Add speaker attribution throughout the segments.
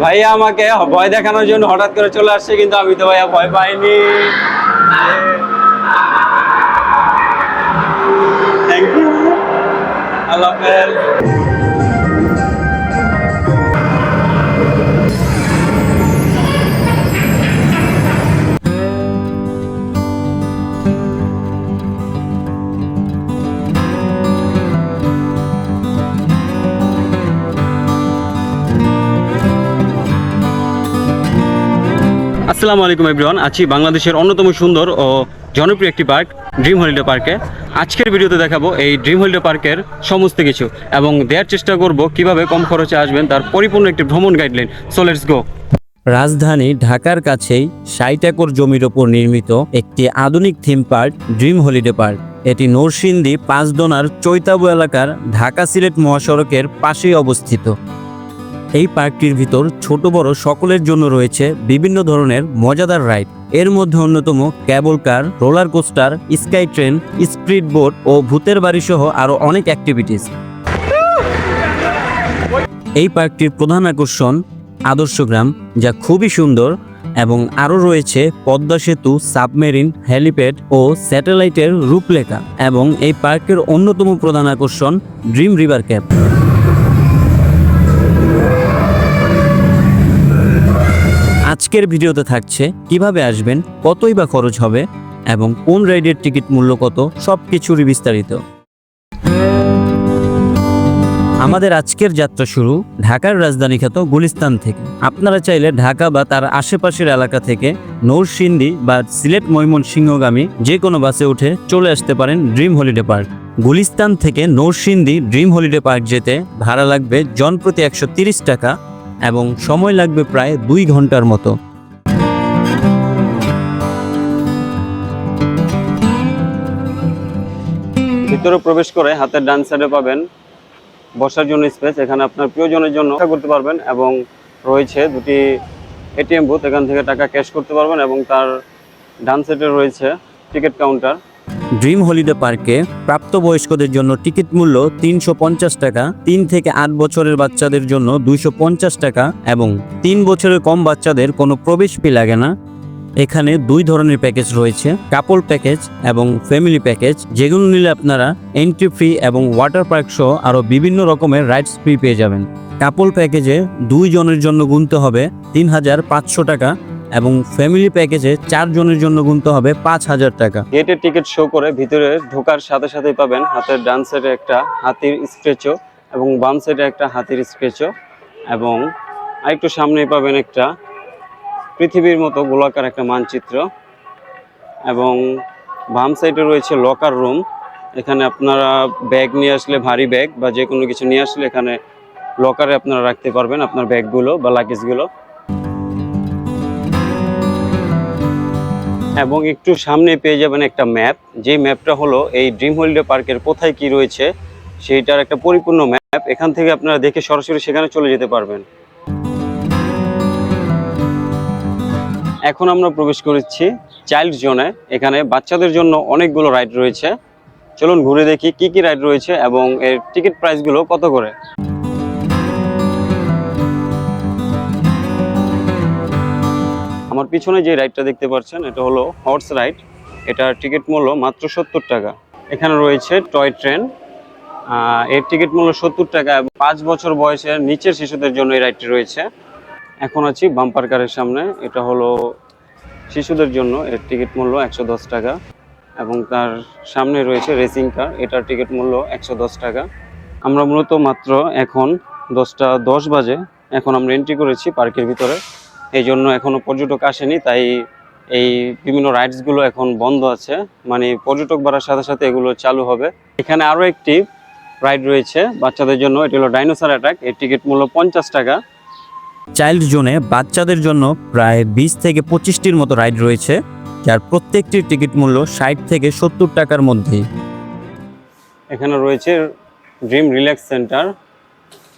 Speaker 1: ভাইয়া আমাকে ভয় দেখানোর জন্য হঠাৎ করে চলে আসছে, কিন্তু আমি তো ভাইয়া ভয় পাইনি। থ্যাংক ইউ আল্লাহ আসসালামু আলাইকুম এভরিওয়ান আছি বাংলাদেশের অন্যতম সুন্দর ও জনপ্রিয় একটি পার্ক ড্রিম হলিডে পার্কে আজকের ভিডিওতে দেখাবো এই ড্রিম হলিডে পার্কের সমস্ত কিছু এবং দেওয়ার চেষ্টা করব কীভাবে কম খরচে আসবেন, তার পরিপূর্ণ একটি ভ্রমণ গাইডলাইন সো লেটস গো
Speaker 2: রাজধানী ঢাকার কাছেই ষাট একর জমির ওপর নির্মিত একটি আধুনিক theme park dream holiday park এটি নরসিংদী পাঁচদোনার চৈতাবু এলাকার ঢাকা সিলেট মহাসড়কের পাশেই অবস্থিত। এই পার্কটির ভিতর ছোট বড় সকলের জন্য রয়েছে বিভিন্ন ধরনের মজাদার রাইড। এর মধ্যে অন্যতম cable car, roller coaster, sky train speed boat ও ভূতের বাড়ি সহ আরও অনেক অ্যাক্টিভিটিস। এই পার্কটির প্রধান আকর্ষণ আদর্শ গ্রাম, যা খুবই সুন্দর এবং আরও রয়েছে পদ্মা সেতু, সাবমেরিন, হেলিপ্যাড ও স্যাটেলাইটের রূপলেখা এবং এই পার্কের অন্যতম প্রধান আকর্ষণ ড্রিম রিভার ক্যাপ। আজকের ভিডিওতে থাকছে কীভাবে আসবেন, কতই বা খরচ হবে এবং কোন রাইডের টিকিট মূল্য কত সব কিছুরই বিস্তারিত। আমাদের আজকের যাত্রা শুরু ঢাকার রাজধানী খ্যাত গুলিস্তান থেকে। আপনারা চাইলে ঢাকা বা তার আশেপাশের এলাকা থেকে নৌরসিন্দি বা সিলেট ময়মনসিংহগামী যে কোনো বাসে উঠে চলে আসতে পারেন ড্রিম হলিডে পার্ক। গুলিস্তান থেকে নৌরসিন্দি ড্রিম হলিডে পার্ক যেতে ভাড়া লাগবে জনপ্রতি একশো টাকা এবং সময় লাগবে প্রায় দুই ঘণ্টার মতো।
Speaker 1: ভিতরে প্রবেশ করে হাতের ডান সাইডে পাবেন বসার জন্য স্পেস এখানে আপনার প্রিয়জনের জন্য করতে পারবেন এবং রয়েছে দুটি এটিএম বুথ এখান থেকে টাকা ক্যাশ করতে পারবেন এবং তার ডান সাইডে রয়েছে টিকিট কাউন্টার
Speaker 2: ড্রিম হলিডে পার্কে প্রাপ্তবয়স্কদের জন্য টিকিট মূল্য তিনশো পঞ্চাশ টাকা, তিন থেকে আট বছরের বাচ্চাদের জন্য দুইশো পঞ্চাশ টাকা এবং তিন বছরের কম বাচ্চাদের কোনো প্রবেশ ফি লাগে না। এখানে দুই ধরনের প্যাকেজ রয়েছে কাপল প্যাকেজ এবং ফ্যামিলি প্যাকেজ যেগুলো নিলে আপনারা এন্ট্রি ফ্রি এবং ওয়াটার পার্ক সহ আরও বিভিন্ন রকমের রাইডস ফ্রি পেয়ে যাবেন। কাপল প্যাকেজে দুই জনের জন্য গুনতে হবে তিন হাজার পাঁচশো টাকা এবং ফ্যামিলি প্যাকেজে চার জনের জন্য গুনতে হবে পাঁচ হাজার টাকা।
Speaker 1: গেটের টিকিট শো করে ভিতরে ঢোকার সাথে সাথেই পাবেন হাতের ডান সাইডে একটা হাতির স্ক্রেচও এবং বাম সাইডে একটা হাতির স্ক্রেচও এবং আরেকটু সামনেই পাবেন একটা পৃথিবীর মতো গোলাকার একটা মানচিত্র এবং বাম সাইডে রয়েছে লকার রুম এখানে আপনারা ব্যাগ নিয়ে আসলে ভারী ব্যাগ বা যে কোনো কিছু নিয়ে আসলে এখানে লকারে আপনারা রাখতে পারবেন আপনার ব্যাগগুলো বা লাগেজগুলো এবং একটু সামনে পেয়ে যাবেন একটা ম্যাপ। যে ম্যাপটা হলো এই ড্রিম হলিডে পার্কের কোথায় কি রয়েছে, সেইটার একটা পরিপূর্ণ ম্যাপ। এখান থেকে আপনারা দেখে সরাসরি সেখানে চলে যেতে পারবেন। এখন আমরা প্রবেশ করেছি চাইল্ড জোনে। এখানে বাচ্চাদের জন্য অনেকগুলো রাইড রয়েছে। চলুন ঘুরে দেখি কি কি রাইড রয়েছে এবং এর টিকিট প্রাইসগুলো কত করে। আমার পিছনে যে রাইডটা দেখতে পাচ্ছেন, এটা হলো হর্স রাইড এটার টিকিট মূল্য মাত্র সত্তর টাকা। এখানে রয়েছে টয় ট্রেন এর টিকিট মূল্য সত্তর টাকা। এবং পাঁচ বছর বয়সের নিচের শিশুদের জন্য এই রাইডটি রয়েছে। এখন আছি বাম্পার কারের সামনে। এটা হলো শিশুদের জন্য। এর টিকিট মূল্য একশো দশ টাকা। এবং তার সামনে রয়েছে রেসিং কার এটার টিকিট মূল্য একশো দশ টাকা। আমরা মূলত মাত্র এখন দশটা দশ বাজে। এখন আমরা এন্ট্রি করেছি পার্কের ভিতরে। এই জন্য এখনও পর্যটক আসেনি তাই এই বিভিন্ন রাইডসগুলো এখন বন্ধ আছে। মানে পর্যটক বাড়ার সাথে সাথে এগুলো চালু হবে। এখানে আরও একটি রাইড রয়েছে বাচ্চাদের জন্য এটি হলো ডাইনোসার অ্যাটাক এর টিকিট মূল্য পঞ্চাশ টাকা।
Speaker 2: চাইল্ড জোনে বাচ্চাদের জন্য প্রায় বিশ থেকে পঁচিশটির মতো রাইড রয়েছে যার প্রত্যেকটির টিকিট মূল্য ষাট থেকে সত্তর টাকার মধ্যে
Speaker 1: এখানে রয়েছে ড্রিম রিল্যাক্স সেন্টার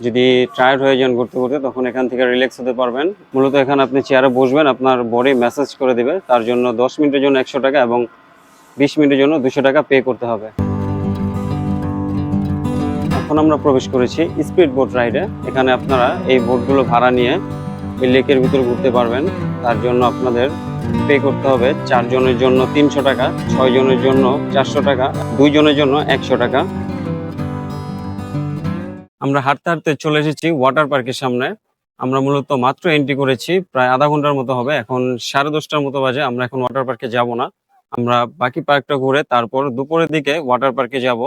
Speaker 1: যদি টায়ার্ড হয়ে যান ঘুরতে ঘুরতে, তখন এখান থেকে রিল্যাক্স হতে পারবেন। মূলত এখানে আপনি চেয়ারে বসবেন, আপনার বডি ম্যাসাজ করে দেবে। তার জন্য দশ মিনিটের জন্য একশো টাকা এবং বিশ মিনিটের জন্য দুশো টাকা পে করতে হবে। এখন আমরা প্রবেশ করেছি স্পিড বোট রাইডে এখানে আপনারা এই বোটগুলো ভাড়া নিয়ে এই লেকের ভিতরে ঘুরতে পারবেন। তার জন্য আপনাদের পে করতে হবে চারজনের জন্য তিনশো টাকা ছয় জনের জন্য চারশো টাকা, দুইজনের জন্য একশো টাকা। আমরা হাঁটতে হাঁটতে চলে এসেছি ওয়াটার পার্কের সামনে। আমরা মূলত মাত্র এন্ট্রি করেছি, প্রায় আধা ঘণ্টার মতো হবে। এখন সাড়ে দশটার মতো বাজে, আমরা এখন ওয়াটার পার্কে যাব না। আমরা বাকি পার্কটা ঘুরে তারপর দুপুরের দিকে ওয়াটার পার্কে যাব।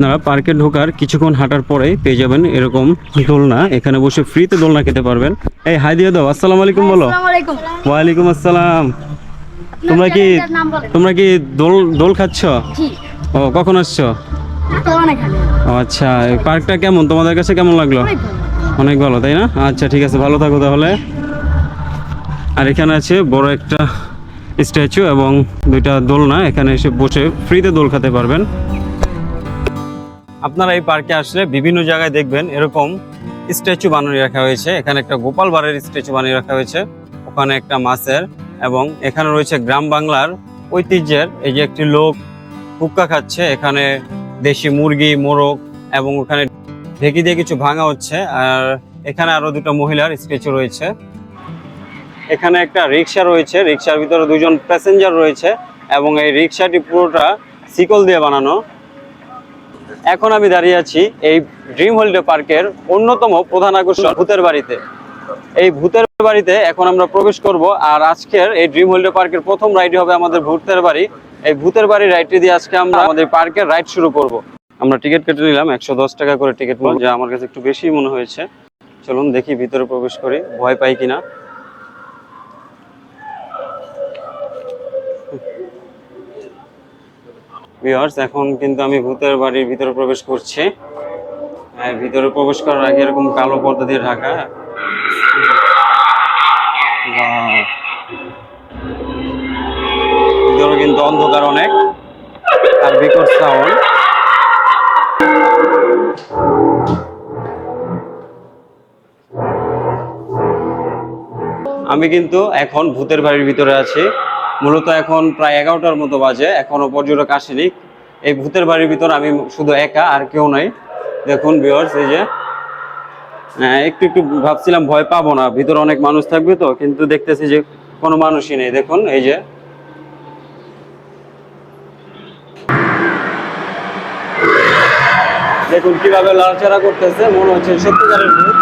Speaker 1: আপনারা পার্কে ঢোকার কিছুক্ষণ হাঁটার পরেই পেয়ে যাবেন এরকম দোলনা। এখানে বসে ফ্রিতে দোলনা খেতে পারবেন। এই হাই দিয়ে দাও আসসালামু আলাইকুম বলো। ওয়ালাইকুম আসসালাম। তোমরা কি। তোমরা কি দোল দোল খাচ্ছ? ও কখন আসছো? আচ্ছা এই পার্কটা কেমন? তোমাদের কাছে কেমন লাগল?
Speaker 3: অনেক ভালো
Speaker 1: তাই না? আচ্ছা ঠিক আছে ভালো থাকো তাহলে। আর এখানে আছে বড় একটা স্ট্যাচু এবং দুইটা দোলনা। এখানে এসে বসে ফ্রিতে দোল খেতে পারবেন। আপনারা এই পার্কে আসলে বিভিন্ন জায়গায় দেখবেন এরকম স্ট্যাচু বানিয়ে রাখা হয়েছে। এখানে একটা গোপাল বাড়ির স্ট্যাচু বানিয়ে রাখা হয়েছে। ওখানে একটা মাছের এবং এখানে রয়েছে গ্রাম বাংলার ঐতিহ্যের এই যে একটি লোক হুক্কা খাচ্ছে। এখানে দেশি মুরগি, মোরগ এবং ওখানে ঢেকি দিয়ে কিছু ভাঙা হচ্ছে। আর এখানে আরও দুটো মহিলার স্ট্যাচু রয়েছে। এখানে একটা রিক্সা রয়েছে। রিক্সার ভিতরে দুজন প্যাসেঞ্জার রয়েছে এবং এই রিক্সাটি পুরোটা শিকল দিয়ে বানানো। এখন আমি দাঁড়িয়ে আছি এই ড্রিম হলিডে পার্কের অন্যতম প্রধান আকর্ষণ ভূতের বাড়িতে। এই ভূতের বাড়িতে এখন আমরা প্রবেশ করব আর আজকের এই ড্রিম হলিডে পার্কের প্রথম রাইড হবে আমাদের ভূতের বাড়ি। এই ভূতের বাড়ি রাইডটি দিয়ে আজকে আমরা আমাদের পার্কের রাইড শুরু করব। আমরা টিকিট কেটে নিলাম, একশো দশ টাকা করে টিকিট যা আমার কাছে একটু বেশি মনে হয়েছে। চলুন দেখি ভিতরে প্রবেশ করি, ভয় পাই কিনা। ভিউয়ার্স এখন কিন্তু আমি ভূতের বাড়ির ভিতরে প্রবেশ করছি। আর ভিতরে প্রবেশ করার আগে এরকম কালো পর্দা দিয়ে ঢাকা। ভিতরে কিন্তু অন্ধকার অনেক, আর বিকট সাউন্ড আমি কিন্তু এখন ভূতের বাড়ির ভিতরে আছি। মূলত এখন প্রায় এগারোটার মতো বাজে এখনও পর্যটক আসেনি। এই ভূতের বাড়ির ভিতর আমি শুধু একা আর কেউ নাই। দেখুন ভিউয়ার্স এই যে হ্যাঁ, একটু একটু ভাবছিলাম ভয় পাবো না। ভিতরে অনেক মানুষ থাকবে তো কিন্তু দেখতেছি যে কোনো মানুষই নেই। দেখুন এই যে। দেখুন কীভাবে লড়াচড়া করতেছে মনে হচ্ছে সত্যিকারের ভূত।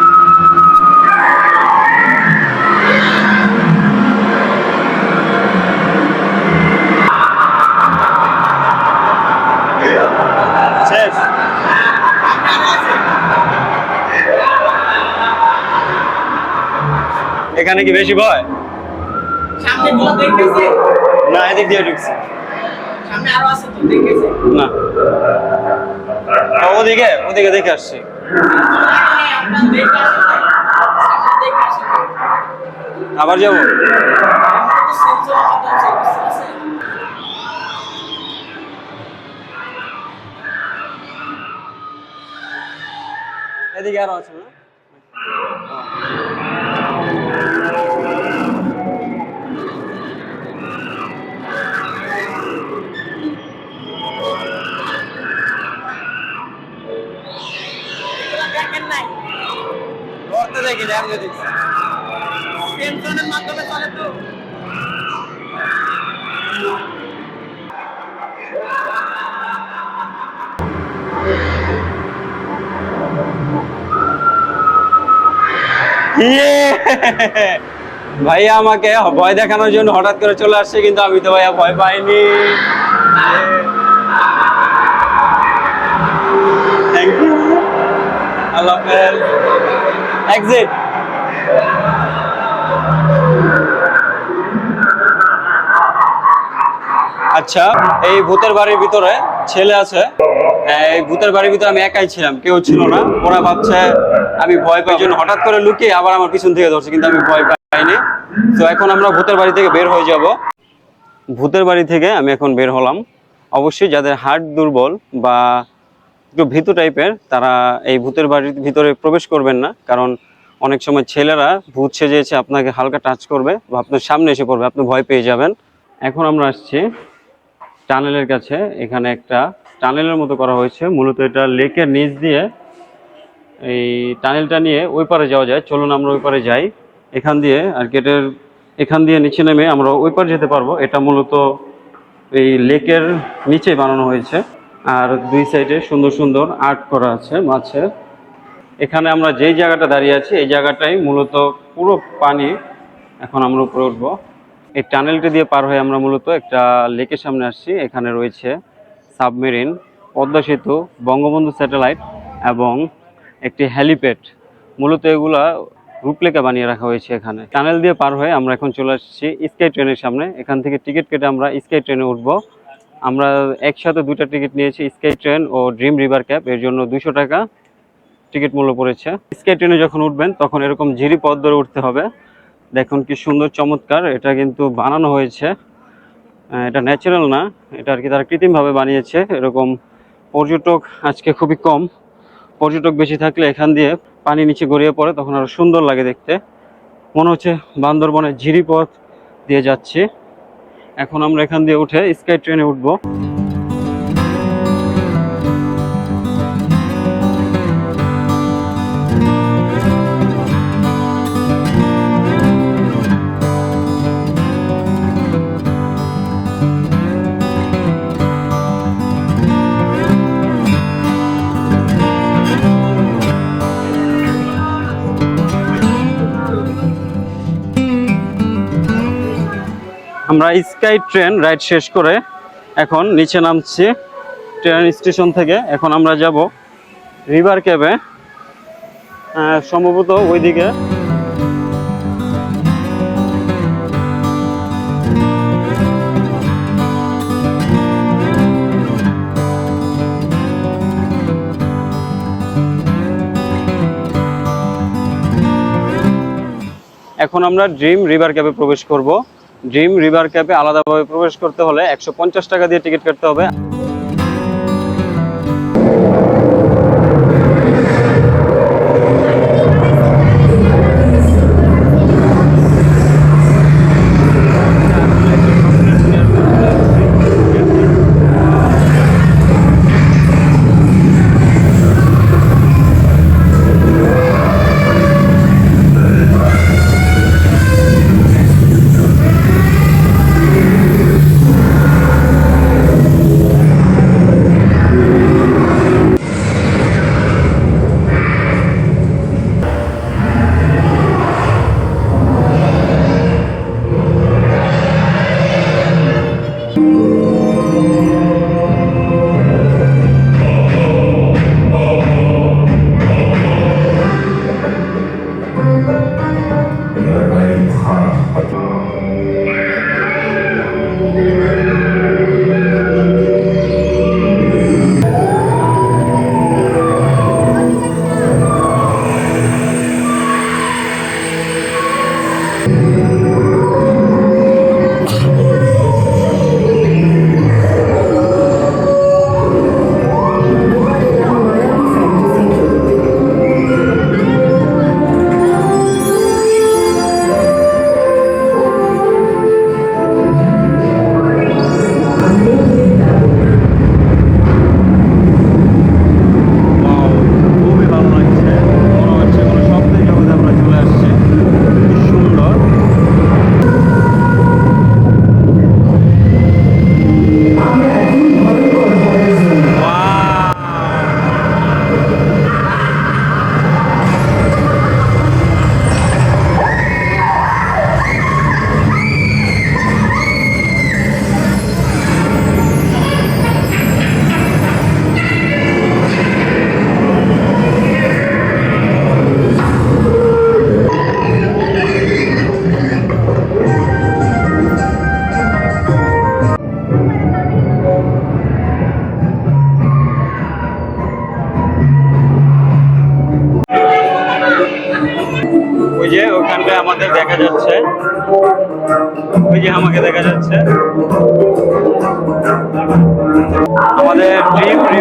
Speaker 1: এখানে কি বেশি ভয়? না এদিক দিয়ে ঢুকছি।
Speaker 4: সামনে আরও আছে তো দেখতেছে।
Speaker 1: না। ওদিকে ওদিকে দেখে আসছি। আবার যাব? এদিকে আরও আছে না?
Speaker 4: দেখেন নাই।
Speaker 1: করতে দেখি আমি যদি
Speaker 4: Sensor-এর মাধ্যমে চলে তো।
Speaker 1: ইয়ে! ভাইয়া আমাকে ভয় দেখানোর জন্য হঠাৎ করে চলে আসছে কিন্তু আমি তো ভাইয়া ভয় পাইনি এক্সিট আচ্ছা এই ভূতের বাড়ির ভিতরে ছেলে আছে। এই ভূতের বাড়ির ভিতরে আমি একাই ছিলাম, কেউ ছিল না। ওরা ভাবছে, আমি ভয় পাই। জন্য হঠাৎ করে লুকিয়ে আবার আমার পিছন থেকে ধরছে, কিন্তু আমি ভয় পাইনি। তো এখন আমরা ভূতের বাড়ি থেকে বের হয়ে যাব। ভূতের বাড়ি থেকে আমি এখন বের হলাম। অবশ্যই যাদের হার্ট দুর্বল বা একটু ভীতু টাইপের, তারা এই ভূতের বাড়ির ভিতরে প্রবেশ করবেন না, কারণ অনেক সময় ছেলেরা ভূত সেজে এসে আপনাকে হালকা টাচ করবে বা আপনার সামনে এসে পড়বে, আপনি ভয় পেয়ে যাবেন। এখন আমরা আসছি টানেলের কাছে, এখানে একটা টানেলের মতো করা হয়েছে, মূলত এটা লেকের নিচ দিয়ে এই টানেলটা নিয়ে ওই পারে যাওয়া যায়, চলুন আমরা ওই পারে যাই। এখান দিয়ে আর গেটের এখান দিয়ে নিচে নেমে আমরা ওই পারে যেতে পারব, এটা মূলত এই লেকের নিচে বানানো হয়েছে। আর দুই সাইডে সুন্দর সুন্দর আর্ট করা আছে মাছের। এখানে আমরা যেই জায়গাটা দাঁড়িয়ে আছি, এই জায়গাটাই মূলত পুরো পানি এখন আমরা উপরে উঠবো। এই টানেলটা দিয়ে পার হয়ে আমরা মূলত একটা লেকের সামনে আসছি। এখানে রয়েছে সাবমেরিন, পদ্মা সেতু, বঙ্গবন্ধু স্যাটেলাইট এবং একটি হ্যালিপ্যাড মূলত এগুলা রূপলেখা বানিয়ে রাখা হয়েছে এখানে। টানেল দিয়ে পার হয়ে আমরা এখন চলে আসছি স্কাই ট্রেনের সামনে। এখান থেকে টিকিট কেটে আমরা স্কাই ট্রেনে উঠবো। আমরা একসাথে দুইটা টিকিট নিয়েছি স্কাই ট্রেন ও ড্রিম রিভার ক্যাব এর জন্য দুশো টাকা টিকিট মূল্য পড়েছে। স্কাই ট্রেনে যখন উঠবেন, তখন এরকম ঝিরি পথ ধরে উঠতে হবে। দেখুন কি সুন্দর, চমৎকার। এটা কিন্তু বানানো হয়েছে। এটা ন্যাচারাল না, এটা আর কি তারা কৃত্রিমভাবে বানিয়েছে। এরকম পর্যটক আজকে খুবই কম। পর্যটক বেশি থাকলে এখান দিয়ে পানি নিচে গড়িয়ে পড়ে, তখন আরও সুন্দর লাগে দেখতে। মনে হচ্ছে বান্দরবনের ঝিরি পথ দিয়ে যাচ্ছি। এখন আমরা এখান দিয়ে উঠে স্কাই ট্রেনে উঠবো। আমরা স্কাই ট্রেন রাইড শেষ করে এখন নিচে নামছি ট্রেন স্টেশন থেকে। এখন আমরা যাব রিভার ক্যাবে সম্ভবত ওইদিকে। এখন আমরা ড্রিম রিভার ক্যাবে প্রবেশ করব। ড্রিম রিভার ক্যাপে আলাদাভাবে প্রবেশ করতে হলে একশো পঞ্চাশ টাকা দিয়ে টিকিট কাটতে হবে।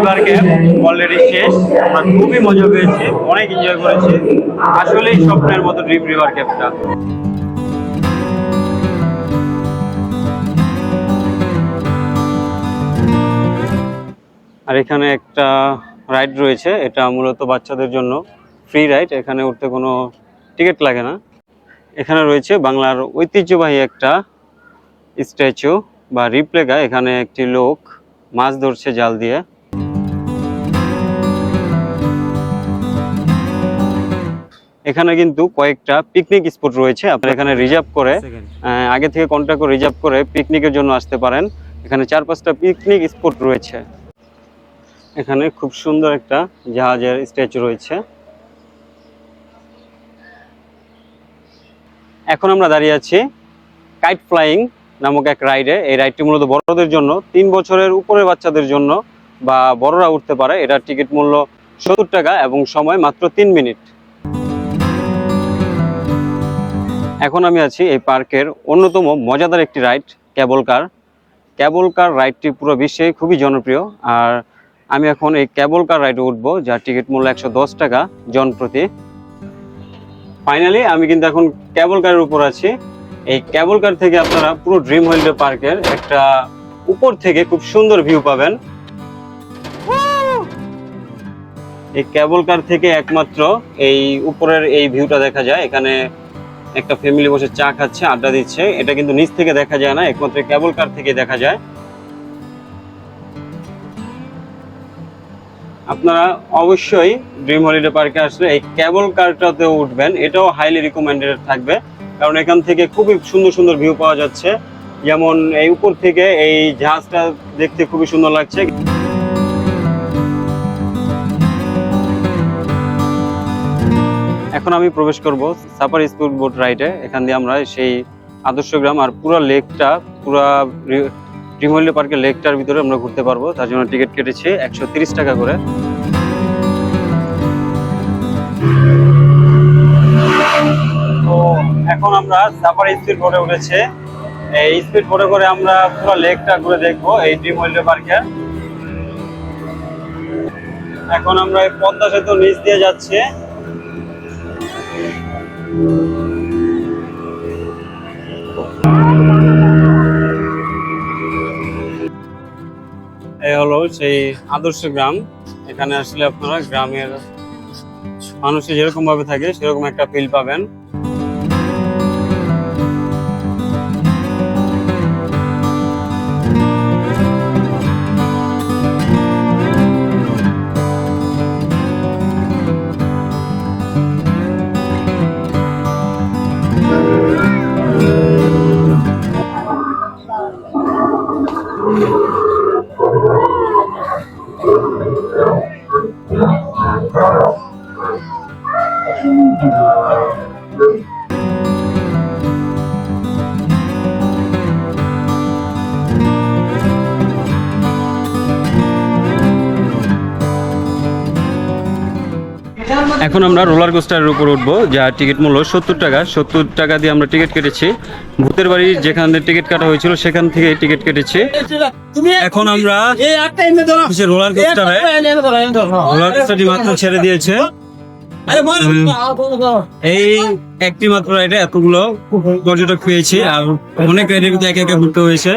Speaker 1: রিভার ক্যাম্প অলরেডি শেষ। আমরা খুবই মজা পেয়েছি, অনেক এনজয় করেছি। আসলেই স্বপ্নের মতো ড্রিম রিভার ক্যাম্পটা আর এখানে একটা রাইড রয়েছে, এটা মূলত বাচ্চাদের জন্য। ফ্রি রাইড এখানে উঠতে কোনো টিকিট লাগে না। এখানে রয়েছে বাংলার ঐতিহ্যবাহী একটা স্ট্যাচু বা রিপ্লেকা এখানে একটি লোক মাছ ধরছে জাল দিয়ে। এখানে কিন্তু কয়েকটা পিকনিক স্পট রয়েছে। আপনারা এখানে রিজার্ভ করে আগে থেকে কন্ট্যাক্ট করে রিজার্ভ করে পিকনিকের জন্য আসতে পারেন। এখানে চার পাঁচটা পিকনিক স্পট রয়েছে। এখানে খুব সুন্দর একটা জাহাজের স্ট্যাচু রয়েছে। এখন আমরা দাঁড়িয়ে আছি কাইট ফ্লাইং নামক এক রাইডে এই রাইডটি মূলত বড়দের জন্য তিন বছরের উপরের বাচ্চাদের জন্য বা বড়রা উঠতে পারে। এটার টিকিট মূল্য সত্তর টাকা এবং সময় মাত্র তিন মিনিট এখন আমি আছি এই পার্কের অন্যতম মজাদার একটি ride, cable car. Cable car রাইডটি পুরো বিশ্বে খুবই জনপ্রিয়। আর আমি এখন এই ক্যাবল কার রাইডে উঠবো, যার টিকিট মূল্য একশো দশ টাকা জন প্রতি। ফাইনালি আমি কিন্তু এখন ক্যাবল কারের উপর আছি। এই ক্যাবল কার থেকে আপনারা পুরো ড্রিম হলিডে পার্কের একটা উপর থেকে খুব সুন্দর ভিউ পাবেন। এই ক্যাবল কার থেকে একমাত্র এই উপরের এই ভিউটা দেখা যায়। এখানে একটা ফ্যামিলি বসে চা খাচ্ছে, আড্ডা দিচ্ছে। এটা কিন্তু নিচ থেকে দেখা যায় না, একমাত্র ক্যাবল কার থেকে দেখা যায়। আপনারা অবশ্যই ড্রিম হলিডে পার্কে আসলে এই ক্যাবল কারটাতেও উঠবেন। এটাও হাইলি রিকমেন্ডেড থাকবে। কারণ এখান থেকে খুবই সুন্দর সুন্দর ভিউ পাওয়া যাচ্ছে। যেমন এই উপর থেকে এই জাহাজটা দেখতে খুবই সুন্দর লাগছে। এখন আমি প্রবেশ করব সাপার স্পিড বোট রাইডে এখান দিয়ে আমরা সেই আদর্শ গ্রাম আর পুরো লেকটা, পুরো ড্রিম পার্কের লেকটার ভিতরে আমরা ঘুরতে পারব। তার জন্য টিকিট কেটেছি একশো টাকা করে। তো এখন আমরা সাফারি স্পিড বোটে উঠেছে। এই স্পিড বোটে করে আমরা পুরো লেকটা ঘুরে দেখব এই ড্রিম হলিডে পার্কের এখন আমরা পদ্মা সেতু নিচ দিয়ে যাচ্ছে। এই হলো সেই আদর্শ গ্রাম। এখানে আসলে আপনারা গ্রামের মানুষে যেরকম ভাবে থাকে, সেরকম একটা ফিল পাবেন। এখন আমরা রোলার কোস্টারের উপর উঠবো যার টিকিট মূল্য সত্তর টাকা। সত্তর টাকা দিয়ে আমরা টিকিট কেটেছি। ভূতের বাড়ি যেখান থেকে টিকিট কাটা হয়েছিল, সেখান থেকে টিকিট কেটেছি। এখন আমরা রোলার কোস্টারে মাত্র ছেড়ে দিয়েছে। এই একটি মাত্র রাইডে এতগুলো পর্যটক পেয়েছি, আর অনেক রাইডে কিন্তু একে একে ঘুরতে হয়েছে।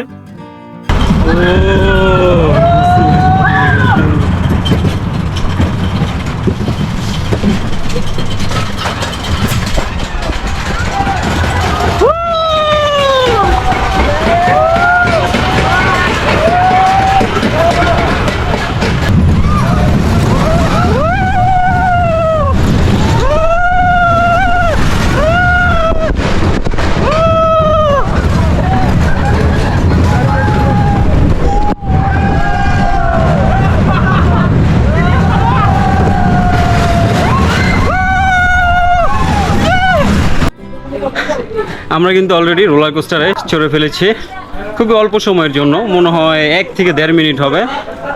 Speaker 1: আমরা কিন্তু অলরেডি রোলার কোস্টারে চড়ে ফেলেছি। খুবই অল্প সময়ের জন্য, মনে হয় এক থেকে দেড় মিনিট হবে।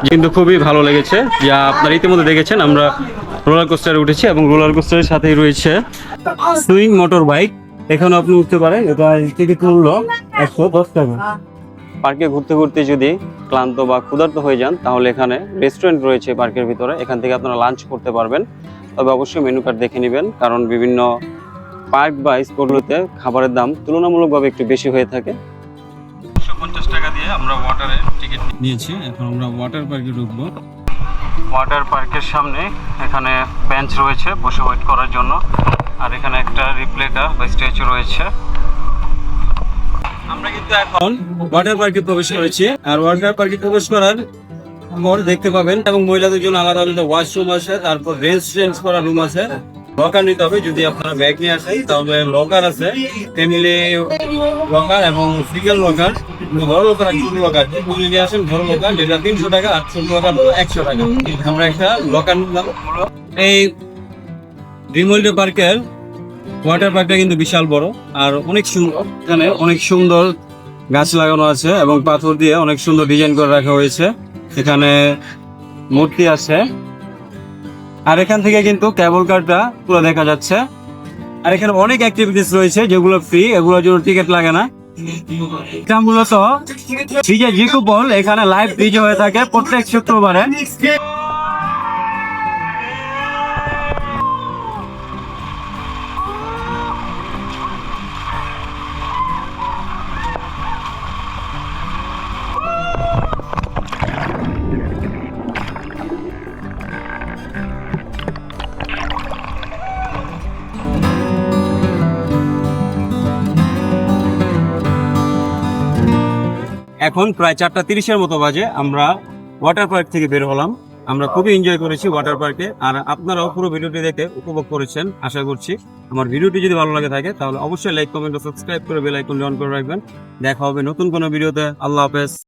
Speaker 1: কিন্তু খুবই ভালো লেগেছে। যা আপনারা ইতিমধ্যে দেখেছেন, আমরা রোলার কোস্টারে উঠেছি এবং রোলার কোস্টারের সাথেই রয়েছে সুইং মোটর বাইক। এখানে আপনি উঠতে পারেন, এটা টিকিট মূল্য একশো দশ টাকা। পার্কে ঘুরতে ঘুরতে যদি ক্লান্ত বা ক্ষুধার্ত হয়ে যান, তাহলে এখানে রেস্টুরেন্ট রয়েছে পার্কের ভিতরে। এখান থেকে আপনারা লাঞ্চ করতে পারবেন। তবে অবশ্যই মেনু কার্ড দেখে নেবেন, কারণ বিভিন্ন পার্ক বা স্পটগুলোতে খাবারের দাম তুলনামূলকভাবে একটু বেশি হয়ে থাকে। পঞ্চাশ টাকা দিয়ে আমরা ওয়াটারের টিকিট নিয়েছি এখন আমরা ওয়াটার পার্কে ঢুকবো। ওয়াটার পার্কের সামনে এখানে বেঞ্চ রয়েছে বসে ওয়েট করার জন্য। আর এখানে একটা রিপ্লেকার বা স্ট্যাচু রয়েছে। আমরা কিন্তু এখন ওয়াটার পার্কে প্রবেশ করেছি। আর ওয়াটার পার্কে প্রবেশ করার দেখতে পাবেন। এবং মহিলাদের জন্য আলাদা আলাদা ওয়াশরুম আছে তারপর রেঞ্জ চেঞ্জ করার রুম আছে। লকার নিতে হবে। যদি আপনারা ব্যাগ নিয়ে আসেন, তাহলে লকার আছে। ফ্যামিলি লকার এবং সিঙ্গেল লকার। বড় লকার আর ছোট লকার। যদি নিয়ে আসেন, বড় লকার, যেটা তিনশো টাকা আর ছোট লকার একশো টাকা। আমরা একটা লকার নিলাম। এই ডিমোল্ডে পার্কের ওয়াটার পার্কটা কিন্তু বিশাল বড় আর অনেক সুন্দর। এখানে অনেক সুন্দর গাছ লাগানো আছে এবং পাথর দিয়ে অনেক সুন্দর ডিজাইন করে রাখা হয়েছে। এখানে মূর্তি আছে। আর এখান থেকে কিন্তু কেবল কারটা পুরো দেখা যাচ্ছে। আর এখানে অনেক অ্যাক্টিভিটিস রয়েছে যেগুলো ফ্রি এগুলোর জন্য টিকিট লাগে না। মূলত জিকুপল এখানে লাইভ ডিজে হয়ে থাকে প্রত্যেক শুক্রবারে। এখন প্রায় চারটা তিরিশের মতো বাজে। আমরা ওয়াটার পার্ক থেকে বের হলাম। আমরা খুবই এনজয় করেছি ওয়াটার পার্কে আর আপনারাও পুরো ভিডিওটি দেখে উপভোগ করেছেন, আশা করছি। আমার ভিডিওটি যদি ভালো লাগে থাকে, তাহলে অবশ্যই লাইক কমেন্ট সাবস্ক্রাইব করে বেল আইকন অন করে রাখবেন। দেখা হবে নতুন কোনো ভিডিওতে। আল্লাহ হাফেজ।